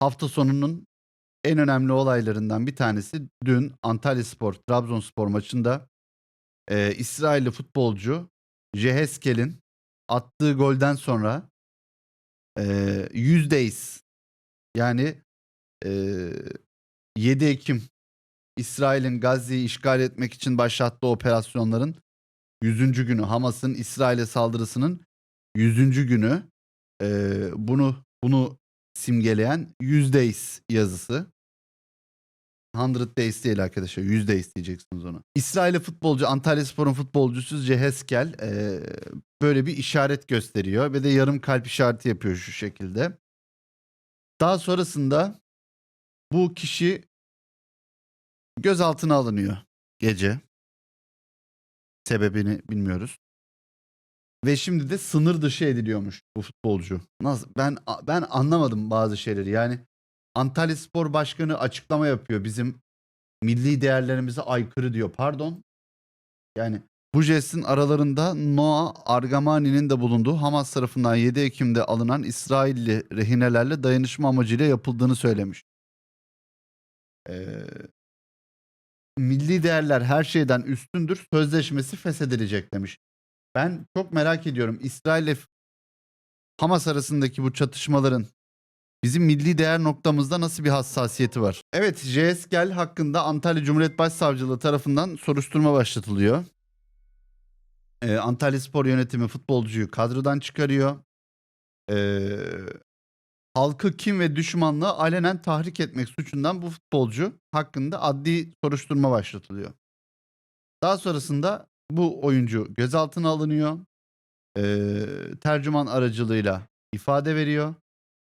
hafta sonunun en önemli olaylarından bir tanesi dün Antalyaspor Trabzonspor maçında e, İsrailli futbolcu Jeheskel'in attığı golden sonra e, yüzdeyiz yani e, 7 Ekim İsrail'in Gazze'yi işgal etmek için başlattığı operasyonların 100. günü Hamas'ın İsrail'e saldırısının 100. günü e, bunu bunu simgeleyen 100 days yazısı. 100 days değil arkadaşlar. 100 days diyeceksiniz onu. İsrail'li futbolcu Antalyaspor'un futbolcusu Ceheskel e, böyle bir işaret gösteriyor ve de yarım kalp işareti yapıyor şu şekilde. Daha sonrasında bu kişi gözaltına alınıyor gece. Sebebini bilmiyoruz. Ve şimdi de sınır dışı ediliyormuş bu futbolcu. Nasıl? Ben ben anlamadım bazı şeyleri. Yani Antalya Spor Başkanı açıklama yapıyor. Bizim milli değerlerimize aykırı diyor. Pardon. Yani bu jestin aralarında Noah Argamani'nin de bulunduğu Hamas tarafından 7 Ekim'de alınan İsrailli rehinelerle dayanışma amacıyla yapıldığını söylemiş. Ee, milli değerler her şeyden üstündür. Sözleşmesi feshedilecek demiş. Ben çok merak ediyorum. İsrail ile Hamas arasındaki bu çatışmaların bizim milli değer noktamızda nasıl bir hassasiyeti var? Evet, JSGL hakkında Antalya Cumhuriyet Başsavcılığı tarafından soruşturma başlatılıyor. Ee, Antalya Spor Yönetimi futbolcuyu kadrodan çıkarıyor. Ee, halkı kim ve düşmanlığı alenen tahrik etmek suçundan bu futbolcu hakkında adli soruşturma başlatılıyor. Daha sonrasında bu oyuncu gözaltına alınıyor. Ee, tercüman aracılığıyla ifade veriyor.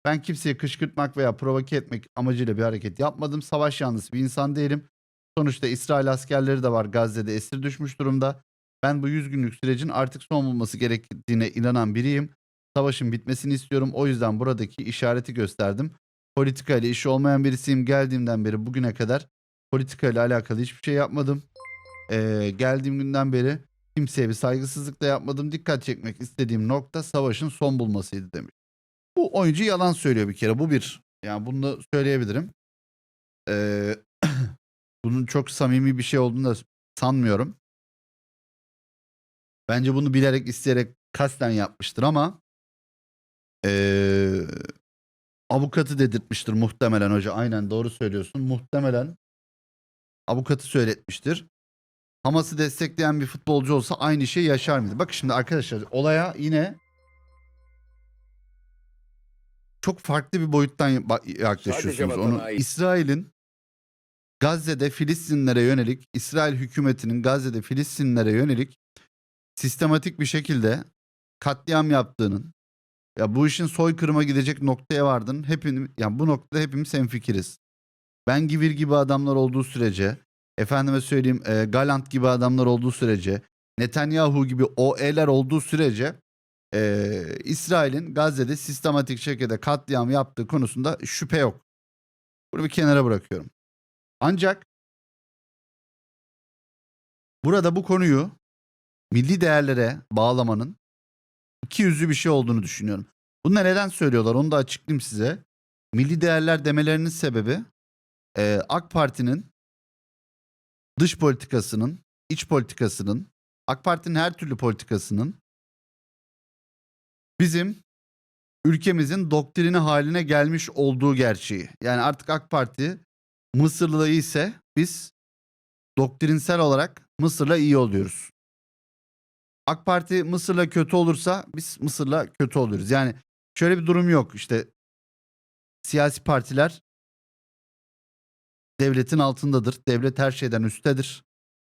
Ben kimseyi kışkırtmak veya provoke etmek amacıyla bir hareket yapmadım. Savaş yanlısı bir insan değilim. Sonuçta İsrail askerleri de var Gazze'de esir düşmüş durumda. Ben bu 100 günlük sürecin artık son bulması gerektiğine inanan biriyim. Savaşın bitmesini istiyorum. O yüzden buradaki işareti gösterdim. Politika ile işi olmayan birisiyim. Geldiğimden beri bugüne kadar politika ile alakalı hiçbir şey yapmadım. Ee, geldiğim günden beri kimseye bir saygısızlık da yapmadım. Dikkat çekmek istediğim nokta savaşın son bulmasıydı demiş. Bu oyuncu yalan söylüyor bir kere. Bu bir. Yani bunu da söyleyebilirim. Ee, bunun çok samimi bir şey olduğunu da sanmıyorum. Bence bunu bilerek isteyerek kasten yapmıştır ama ee, avukatı dedirtmiştir muhtemelen hoca. Aynen doğru söylüyorsun. Muhtemelen avukatı söyletmiştir. Hamas'ı destekleyen bir futbolcu olsa aynı şey yaşar mıydı? Bak şimdi arkadaşlar olaya yine çok farklı bir boyuttan yaklaşıyorsunuz. Onu. İsrail'in Gazze'de Filistinlere yönelik İsrail hükümetinin Gazze'de Filistinlere yönelik sistematik bir şekilde katliam yaptığının ya bu işin soykırıma gidecek noktaya vardın. Hepimiz yani bu noktada hepimiz hemfikiriz. Ben Givir gibi adamlar olduğu sürece, efendime söyleyeyim e, Galant gibi adamlar olduğu sürece, Netanyahu gibi OE'ler olduğu sürece e, İsrail'in Gazze'de sistematik şekilde katliam yaptığı konusunda şüphe yok. Bunu bir kenara bırakıyorum. Ancak burada bu konuyu milli değerlere bağlamanın iki yüzlü bir şey olduğunu düşünüyorum. Bunu da neden söylüyorlar onu da açıklayayım size. Milli değerler demelerinin sebebi e, AK Parti'nin dış politikasının, iç politikasının, AK Parti'nin her türlü politikasının bizim ülkemizin doktrini haline gelmiş olduğu gerçeği. Yani artık AK Parti Mısırlı ise biz doktrinsel olarak Mısır'la iyi oluyoruz. AK Parti Mısır'la kötü olursa biz Mısır'la kötü oluyoruz. Yani şöyle bir durum yok. İşte siyasi partiler devletin altındadır. Devlet her şeyden üsttedir.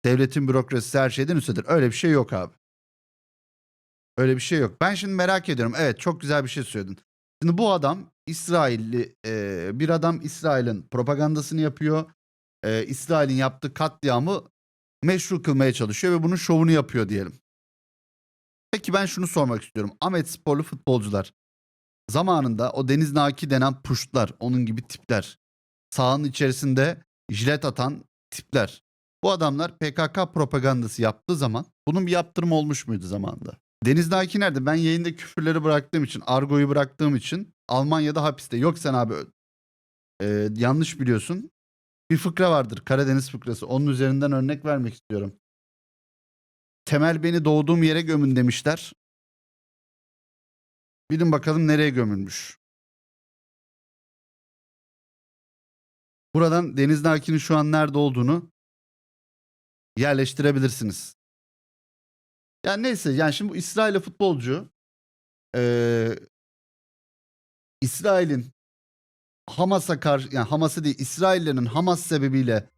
Devletin bürokrasisi her şeyden üsttedir. Öyle bir şey yok abi. Öyle bir şey yok. Ben şimdi merak ediyorum. Evet çok güzel bir şey söyledin. Şimdi bu adam İsrailli bir adam İsrail'in propagandasını yapıyor. İsrail'in yaptığı katliamı meşru kılmaya çalışıyor ve bunun şovunu yapıyor diyelim. Peki ben şunu sormak istiyorum. Ahmet sporlu futbolcular zamanında o Deniz Naki denen puştlar, onun gibi tipler, sahanın içerisinde jilet atan tipler. Bu adamlar PKK propagandası yaptığı zaman bunun bir yaptırımı olmuş muydu zamanında? Deniz Naki nerede? Ben yayında küfürleri bıraktığım için, argoyu bıraktığım için Almanya'da hapiste. Yok sen abi Ee, yanlış biliyorsun. Bir fıkra vardır. Karadeniz fıkrası. Onun üzerinden örnek vermek istiyorum. Temel beni doğduğum yere gömün demişler. Bilin bakalım nereye gömülmüş. Buradan Deniz Naki'nin şu an nerede olduğunu yerleştirebilirsiniz. Yani neyse yani şimdi bu İsrail'e futbolcu eee, İsrail'in Hamas'a karşı yani Hamas'a değil İsraillerin Hamas sebebiyle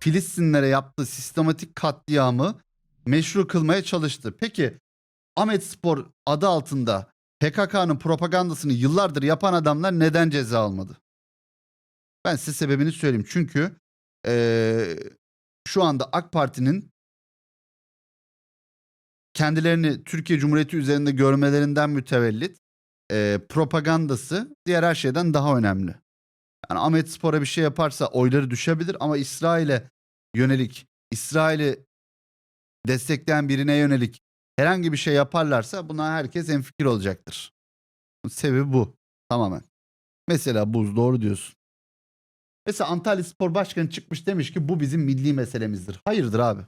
Filistinlere yaptığı sistematik katliamı meşru kılmaya çalıştı. Peki Ahmet Spor adı altında PKK'nın propagandasını yıllardır yapan adamlar neden ceza almadı? Ben size sebebini söyleyeyim. Çünkü eee, şu anda AK Parti'nin kendilerini Türkiye Cumhuriyeti üzerinde görmelerinden mütevellit eee, propagandası diğer her şeyden daha önemli. Yani Ahmet Spor'a bir şey yaparsa oyları düşebilir ama İsrail'e yönelik, İsrail'i destekleyen birine yönelik herhangi bir şey yaparlarsa buna herkes enfikir olacaktır. Sebebi bu tamamen. Mesela buz doğru diyorsun. Mesela Antalya Spor Başkanı çıkmış demiş ki bu bizim milli meselemizdir. Hayırdır abi?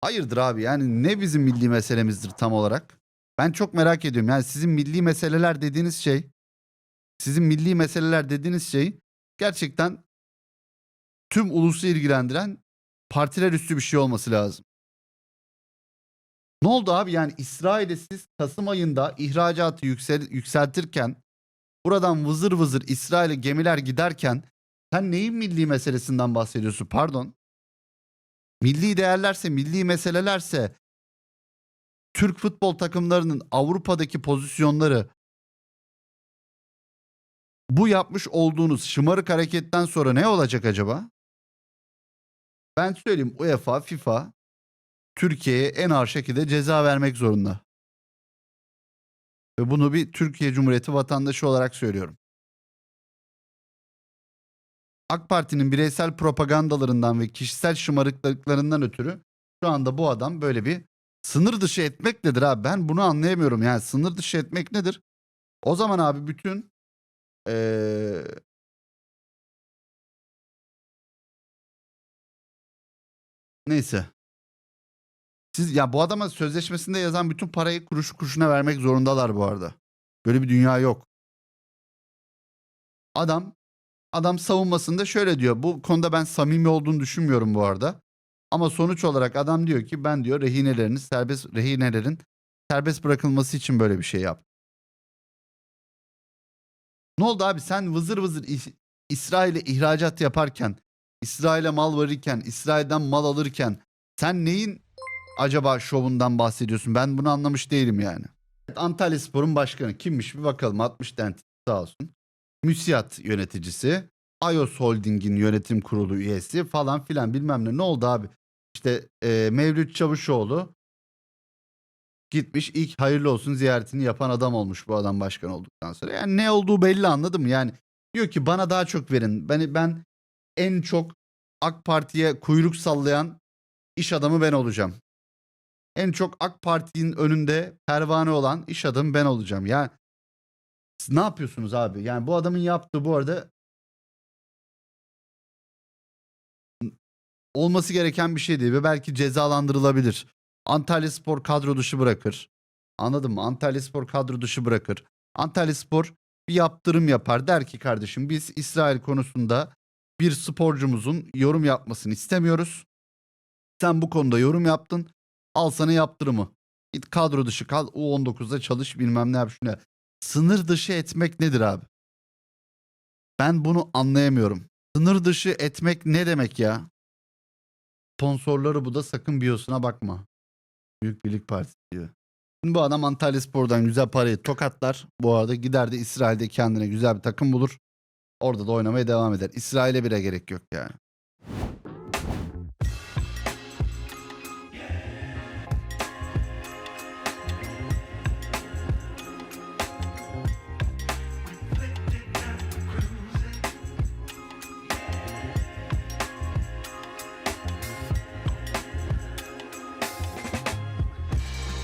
Hayırdır abi yani ne bizim milli meselemizdir tam olarak? Ben çok merak ediyorum. Yani sizin milli meseleler dediğiniz şey sizin milli meseleler dediğiniz şey gerçekten tüm ulusu ilgilendiren partiler üstü bir şey olması lazım. Ne oldu abi yani İsrail'e siz Kasım ayında ihracatı yüksel, yükseltirken buradan vızır vızır İsrail'e gemiler giderken sen neyin milli meselesinden bahsediyorsun pardon? Milli değerlerse, milli meselelerse Türk futbol takımlarının Avrupa'daki pozisyonları bu yapmış olduğunuz şımarık hareketten sonra ne olacak acaba? Ben söyleyeyim UEFA, FIFA Türkiye'ye en ağır şekilde ceza vermek zorunda. Ve bunu bir Türkiye Cumhuriyeti vatandaşı olarak söylüyorum. AK Parti'nin bireysel propagandalarından ve kişisel şımarıklıklarından ötürü şu anda bu adam böyle bir sınır dışı etmek nedir abi? Ben bunu anlayamıyorum. Yani sınır dışı etmek nedir? O zaman abi bütün eee, neyse. Siz ya bu adama sözleşmesinde yazan bütün parayı kuruş kuruşuna vermek zorundalar bu arada. Böyle bir dünya yok. Adam adam savunmasında şöyle diyor. Bu konuda ben samimi olduğunu düşünmüyorum bu arada. Ama sonuç olarak adam diyor ki ben diyor rehinelerini serbest rehinelerin serbest bırakılması için böyle bir şey yap. Ne oldu abi sen vızır vızır İs- İsrail'e ihracat yaparken, İsrail'e mal verirken, İsrail'den mal alırken sen neyin acaba şovundan bahsediyorsun? Ben bunu anlamış değilim yani. Antalya Spor'un başkanı kimmiş bir bakalım 60 dent sağ olsun. Müsiyat yöneticisi, iOS Holding'in yönetim kurulu üyesi falan filan bilmem ne. Ne oldu abi? İşte e, Mevlüt Çavuşoğlu gitmiş ilk hayırlı olsun ziyaretini yapan adam olmuş bu adam başkan olduktan sonra. Yani ne olduğu belli anladım? Yani diyor ki bana daha çok verin. Ben, ben en çok AK Parti'ye kuyruk sallayan iş adamı ben olacağım. En çok AK Parti'nin önünde pervane olan iş adamı ben olacağım. Yani siz ne yapıyorsunuz abi? Yani bu adamın yaptığı bu arada olması gereken bir şey değil ve belki cezalandırılabilir. Antalya Spor kadro dışı bırakır. Anladın mı? Antalya Spor kadro dışı bırakır. Antalya Spor bir yaptırım yapar. Der ki kardeşim biz İsrail konusunda bir sporcumuzun yorum yapmasını istemiyoruz. Sen bu konuda yorum yaptın. Al sana yaptırımı. Git kadro dışı kal. U19'da çalış bilmem ne yap şunu. yap. Sınır dışı etmek nedir abi? Ben bunu anlayamıyorum. Sınır dışı etmek ne demek ya? Sponsorları bu da sakın biyosuna bakma. Büyük Birlik Partisi diyor. Şimdi bu adam Antalya Spor'dan güzel parayı tokatlar. Bu arada gider de İsrail'de kendine güzel bir takım bulur. Orada da oynamaya devam eder. İsrail'e bile gerek yok yani.